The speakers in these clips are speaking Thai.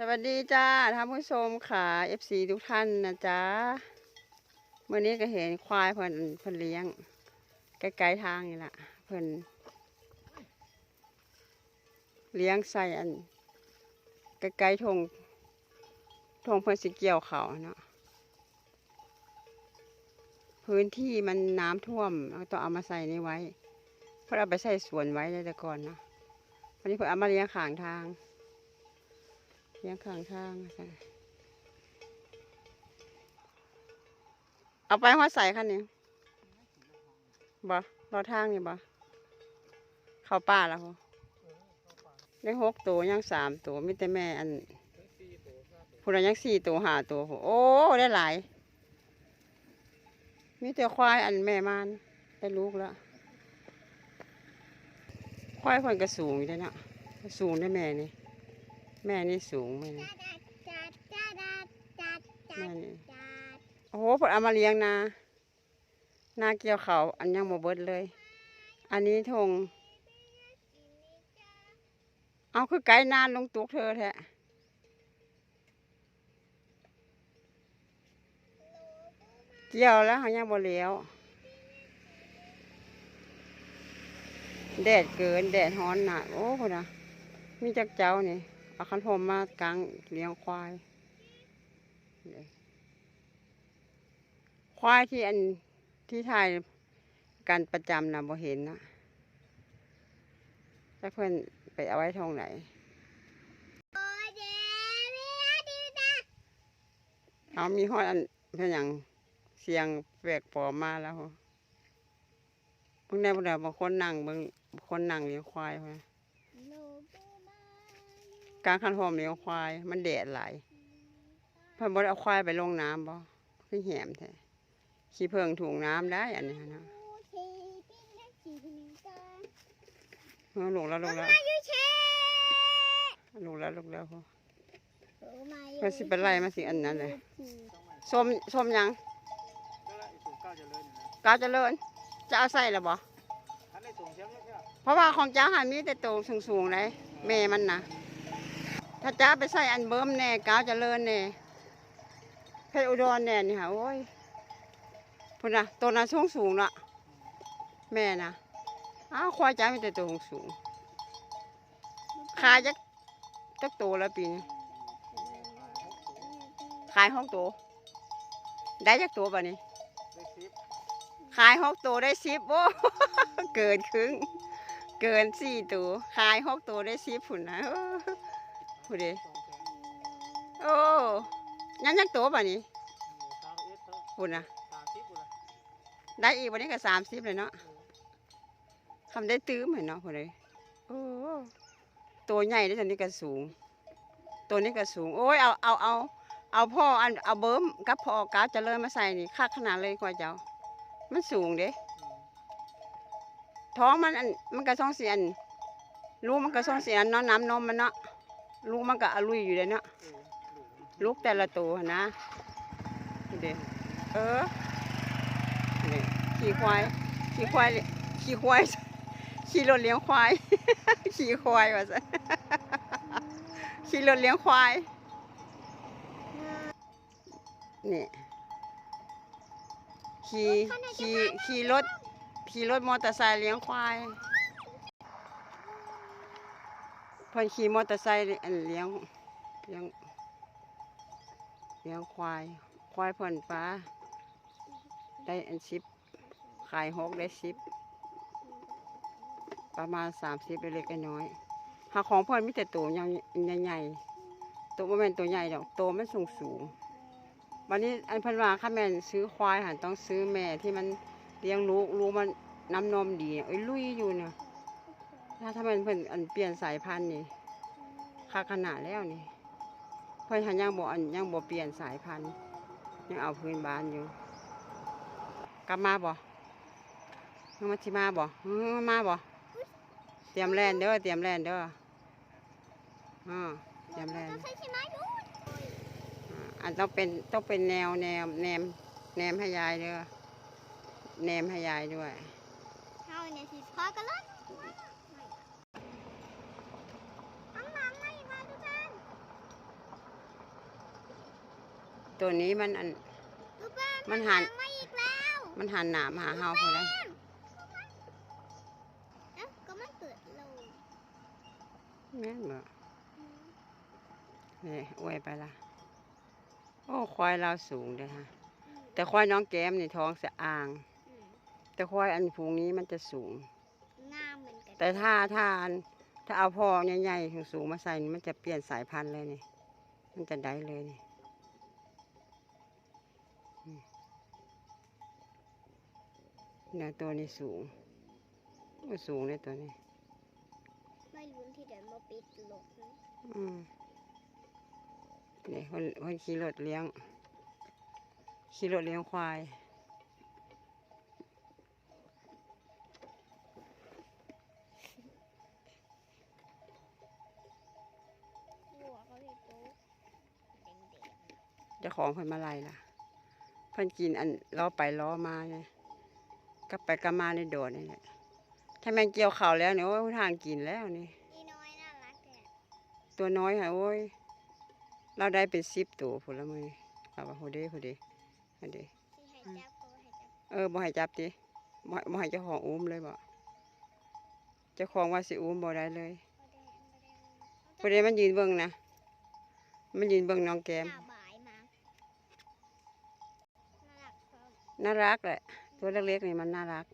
สวัสดีจ้าท่านผู้ชมค่ะ FC ทุกท่านนะจ๊ะเมื่อนี้ก็เห็นควายเพิ่นเพิ่นเลี้ยงใกล้ๆทางนี่แหละเพิ่นเลี้ยงใส่อันใกล้ๆทงทงเพิ่นสิเกี่ยวเขาวเนาะพื้นที่มันน้ำท่วมต้องเอามาใส่ในไว้ เพื่อเอาไปใส่สวนไว้เลยแต่ก่อนเนาะวันนี้เพิ่นเอามาเลี้ยงขางทาง สียงข้างทางค่ะเอาไปหัวใส่คันนี้บ่รอทางนี่บ่เข้าป่าแล้วพอได้หกตัวยังสามตัวมีแต่แม่อันพูดยังสี่ตัวห้าตัวโอ้ได้หลายมีแต่ควายอันแม่มันได้ลูกแล้วควายคนก็สูงอยู่ได้อเนาะสูงได้แม่นี่ แม่นี่สูงแม่นี่แม่นี่โอ้โหเพิ่นเอามาเลี้ยงนา นาเกี่ยวเขาวอันยังบ่เบิดเลย อันนี้ทง เอาคือไก่นานลงตุกเธอแท้เกี่ยวแล้วเขายังบ่เลี้ยว แดดเกินแดดฮ้อนหนักโอ้พุ่นนะมีจักเจ้านี่ เอาคันพรมมากลางเลี้ยงควาย ควายที่อันที่ถ่ายกันประจำนะบ่เห็นนะถ้าเพื่อนไปเอาไว้ทองไหนเอามีห้อยอันเป็นอย่างเสียงแปลกปลอมมาแล้วพวกนี้พวกนี้บางคนนั่งบางคนนั่งเลี้ยงควายพุ่นน่ะ กลางคันหอมเลี้ยงควาย มันแดดหลายพิ่นบดเอาควายไปลงน้ำบ่คือแหมแท้ขี้เพิงถุงน้ำได้อันนี้นะเออลงแล้วลงแล้วลงแล้วลงแล้วพอมันสิเป็นไรมาสิอันนั้นเลยส้มส้มยังก้าเจะเลยนจะเอาใส่หรือบ่เพราะว่าของเจ้าหันมีแต่โตสูงๆเลยแม่มันนะ ถ้าจ้าไปใส่อันเบิ่มแน่กาวเจริญแน่เพชรอุดรแน่นี่ค่ะโอ้ยพุ่นนะตัวนั้นสูงสูงๆเนาะแม่นะอ้าวควายจ้ามีแต่ตัวสูงขายจักจักตัวแล้วปีนี้ขายหกตัวได้จักตัวป่ะนี่ได้ซิปขายหกตัวได้สิบโอ้เกินครึ่ง เกินสี่ตัวขายหกตัวได้สิบผุนนะ โอ้พูดดิสองแสนโอ้ยังยังตัวป่ะนี่สามเอสเท่าผุนนะสามซิปเลยได้อีกวันนี้ก็สามสิบเลยเนาะคำได้ตื้มเห็นเนาะพูดเลยโอ้ตัวใหญ่ได้วตัวนี้ก็สูง ตัวนี้ก็สูง โอ้ยเอาเอาเอาเอาพ่ออันเอาเบิ้มกับพ่อกาเจะเลยมาใส่นี่คักขนาดเลยกว่าเจ้า มันสูงเด้ท้องมันอันมันก็ส่องเสียนลูกมันก็ส่องเสียนเนาะน้ำนมมันเนาะ ลูกมันก็อลุยอยู่เลยเนาะลูกแต่ละตัวหั้นนะนี่เด้เออนี่ขี่ควายขี่ควายเลยขี่ควายขี่รถเลี้ยงควายขี่ควายว่าซะขี่รถเลี้ยงควายนี่ขี่ขี่ขี่รถขี่รถมอเตอร์ไซค์เลี้ยงควาย พิ่นขี่มอเตอร์ไซค์เลี้ยงเลี้ยงเลี้ยงควาย ควายเพิ่นป้า ได้อันสิบขายหกได้สิบประมาณสามสิบเล็กๆน้อยหาของเพิ่นมีแต่ตัวใหญ่ใหญ่ตัวบ่แม่นตัวใหญ่ดอกตัวมันสูงสูงวันนี้อันเพิ่นว่าถ้าแม่ซื้อควายหันต้องซื้อแม่ที่มันเลี้ยงลูกลูกมันน้ำนมดีเอ้ยลุยอยู่เนี่ย ถ้าถ้ามันเพิ่นอันเปลี่ยนสายพันธุ์นี่ค่าขนาดแล้วนี่ เพิ่นหันยังบ่อันยังบ่เปลี่ยนสายพันธุ์ยังเอาพื้นบ้านอยู่ กลับมาบ่ยังมาสิมาบ่เออมาบ่เตรียมแลนเด้อเตรียมแลนเด้ออ่าเตรียมแลนอันต้องเป็นต้องเป็นแนวแนวแนมแนมให้ยายเด้อเนมให้ยายด้วยเอาเนี่ยสิพอกันเลยข้างหลังไงมาทุกท่าน ตัวนี้มันอันลูกแป้งมันหัน มาอีกแล้วมันหันหนามหาเฮาพอได้เอ้าก็มันเปิดโลงแม่นบ่นี่อวยไปละโอ้ควายเราสูงเด้อฮะ แต่ควายน้องแก้มนี่ท้องสะอาง อืมแต่ควายอันผูงนี้มันจะสูง งามเหมือนกันแต่ถ้าถ้าอันถ้าเอาพ่อใหญ่ๆสูงๆมาใส่นี่มันจะเปลี่ยนสายพันธุ์เลยนี่ มันจะได้เลยนี่อืมเนี่ยตัวนี้สูงโอ้สูงเลยตัวนี้ ไม่รู้ที่เดินมาปิดโลกนะอืมนี่คนคนขี่รถเลี้ยง ขี่รถเลี้ยงควายหัวเขาเลยโต๊ะเด็งเจ้าของเพิ่นมาไล่ล่ะ เพิ่นกินอันล้อไปล้อมาเนี่ย กลับไปกลับมาในโดดนี่แหละถ้าแม่งเกี่ยวเข่าวแล้วเนี่ยโอ้ยทางกินแล้วนี่ๆนี่น้อยน่ารักเลยอะตัวน้อยค่ะโอ้ย เราได้เป็นสิบตัวผลไม้เอาว่าโหเด้โหเด้โหเด้ที่ให้จับก็ให้จับเออบ่ให้จับติบ่ให้บ่ให้เจ้าของอุ้มเลยบ่เจ้าของว่าสิอุ้มบ่ได้เลยบ่ได้บ่ได้พอดีมันยืนเบิ่งนะมันยืนเบิ่งน้องแก้มหน้าบ่ายมาน่ารักพร้อมน่ารักแหละ ตัวเล็กๆนี่มันน่ารัก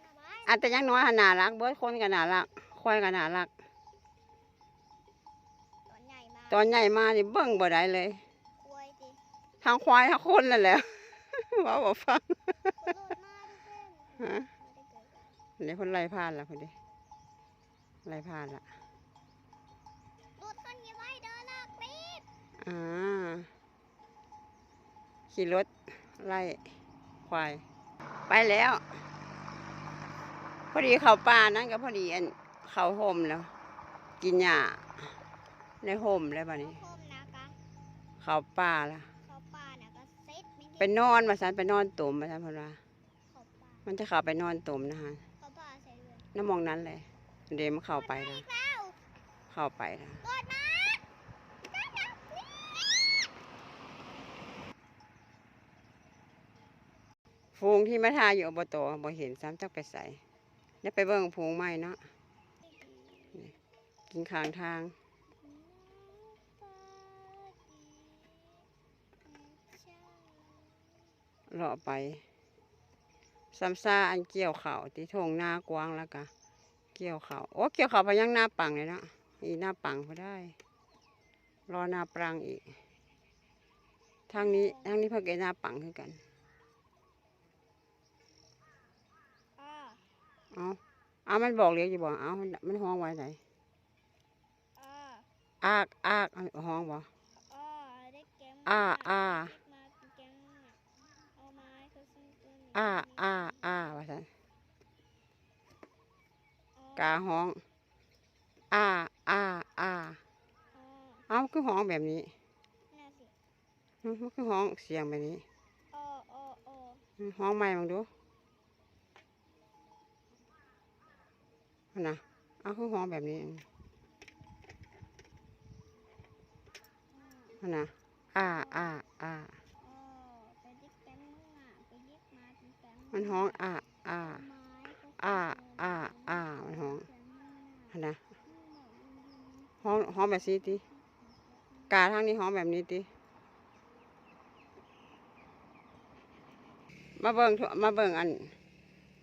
หน้าบ่ายอันแต่อยังน้อยหันน่ารักเบิดคนก็น่ารักควายก็น่ารัก ตอนใหญ่มาตอนใหญ่มานี่เบิ่งบ่ได้เลยกล้วยดิทั้งควายทั้งคนนั่นแหละว่าบ่ฟังกระโดดมาทุกเส้นฮะไม่ได้เกิดกันนี่เพิ่นไล่ผ่านละพอดีไล่ผ่านละรถคันนี้ไว้เดินลากปีบอ่าขี่รถไล่ควาย ไปแล้ว พอดีเขาป่านั้นก็พอดีอันเขาห่มแล้ว กินหญ้าในห่มแล้วบัดนี้คมนะกะเขาป่าละเขาป่านะก็เซ็ตไม่ไปนอนมาสันไปนอนตุ่มมาสันเพนว่าเขาป่ามันจะเข้าไปนอนตุ่มนะฮะเขาป่าใส่เรือน้ำมองนั้นเลย เดยวมันเข้าไปนะแล้วเข้าไปนะกดมาจ้าจ้านี่ ฟูงที่มาทาอยู่อบตบ่เห็นซ้ำจักไปใส่ได้ไปเบิ่งฟูงใหม่เนาะกินข้างทาง เลาะไปซ้ำซาอันเกี่ยวเขาวที่ทงหน้ากว้างแล้วกะเกี่ยวเขาโอ้เกี่ยวเข่าวไปยังหน้าปังเลยเนาะอีหน้าปังพอได้ รอหน้าปรังอีกทางนี้ทางนี้เพิ่งเกหน้าปังคือกัน อ่า เอาเอามันบอกเรียกอยู่บ่เอามันมันห้องไว้ไหนอ่าอากอากเอาห้องบ่อ่าได้แกมอ่าอ่ามาเป็นแกมน่ะเอาไม้เขาซึ่งต้นอ้าอ้าอ้าว่าซั่นกาห้องอ้าอ้าอ้าอ่าเอาคือห้องแบบนี้น่าสิอืมมันคือห้องเสียงแบบนี้อ้ออ้ออ้ออืมห้องใหม่มึงดู นะเอาคือห้องแบบนี้เอานะอ้าอ้าอ้าอ้อไปดิกแกมมั่งอะไปดิกมาเป็นแกมมันห้องอ้าอ้าไม้เขาอ้าซึ่งต้นอ้าอ้ามันห้องแกมมั่งอะเอานะห้องห้องแบบนี้ติกาทางนี้ห้องแบบนี้ติมาเบิ่งทั่วมาเบิ่งอัน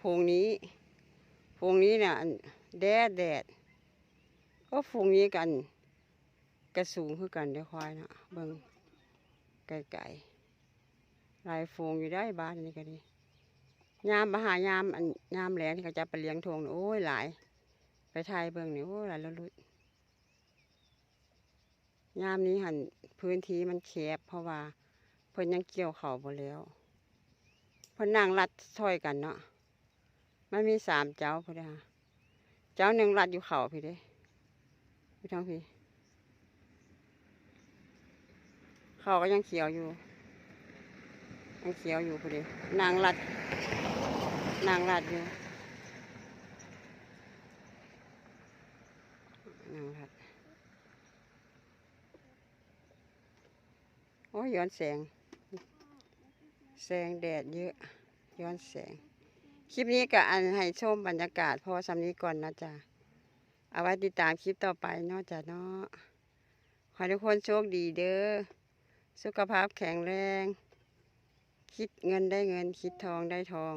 พงนี้ พงนี้เนี่ยอันแดดแดดก็พงนี้กันกระสูงคือกันเด้ควายนะเบิ่งไกลๆลายฟงอยู่ได้บ้านนี้ก็ดียามมาหายามอันยามแหลงที่เขาจะไปเลี้ยงทงโอ้ยหลาย ไปไทยเบิ่งนี่โอ้ยหลายละลุดยามนี้หันพื้นที่มันแคบเพราะว่าเพิ่นยังเกี่ยวเขาวบ่แล้วเพิ่นนั่งรัดซอยกันเนาะ มันมีสามเจ้าพุ่เด้อค่ะเจ้าหนึ่งรัดอยู่เขาพี่เด้พี่ท้องพี่เขาก็ยังเขียวอยู่ยังเขียวอยู่พุ่เด้นางรัด นางรัดอยู่นางรัดโอ้ย้อนแสง แสงแดดเยอะ ย้อนแสง คลิปนี้ก็อันให้ชมบรรยากาศพอสำนี้ก่อนนะจ๊ะเอาไว้ติดตามคลิปต่อไปนาะจ้ะเนาะขอทุกคนโชคดีเด้อสุขภาพแข็งแรง คิดเงินได้เงินคิดทองได้ทอง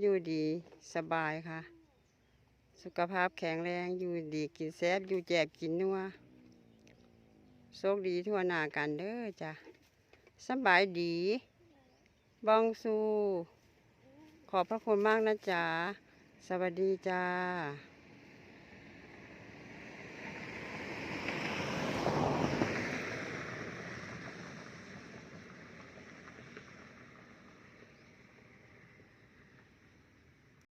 อยู่ดีสบายค่ะ สุขภาพแข็งแรงอยู่ดีกินแซบอยู่แจบกินนัวโชคดีทั่วหน้ากันเด้อจ้ะสบายดีบองสู ขอบพระคุณมากนะจ๊ะ สวัสดีจ้า